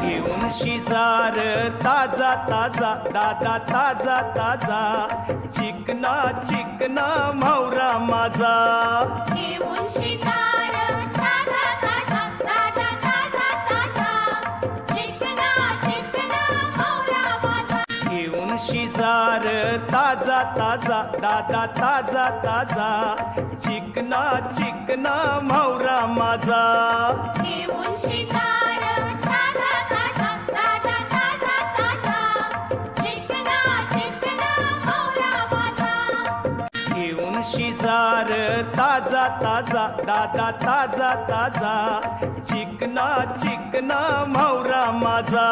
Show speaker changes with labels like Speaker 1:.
Speaker 1: घेऊन शिजार ताजा ताजा दादा ताजा ताजा. चिकना चिकना मावरा माझा. शिजार ताजा ताजा दादा ताजा ताजा. चिकना चिकना
Speaker 2: मोरा माझा.
Speaker 1: शिजार ताजा ताजा दादा ताजा ताजा. चिकना चिकना म्हावरा माझा.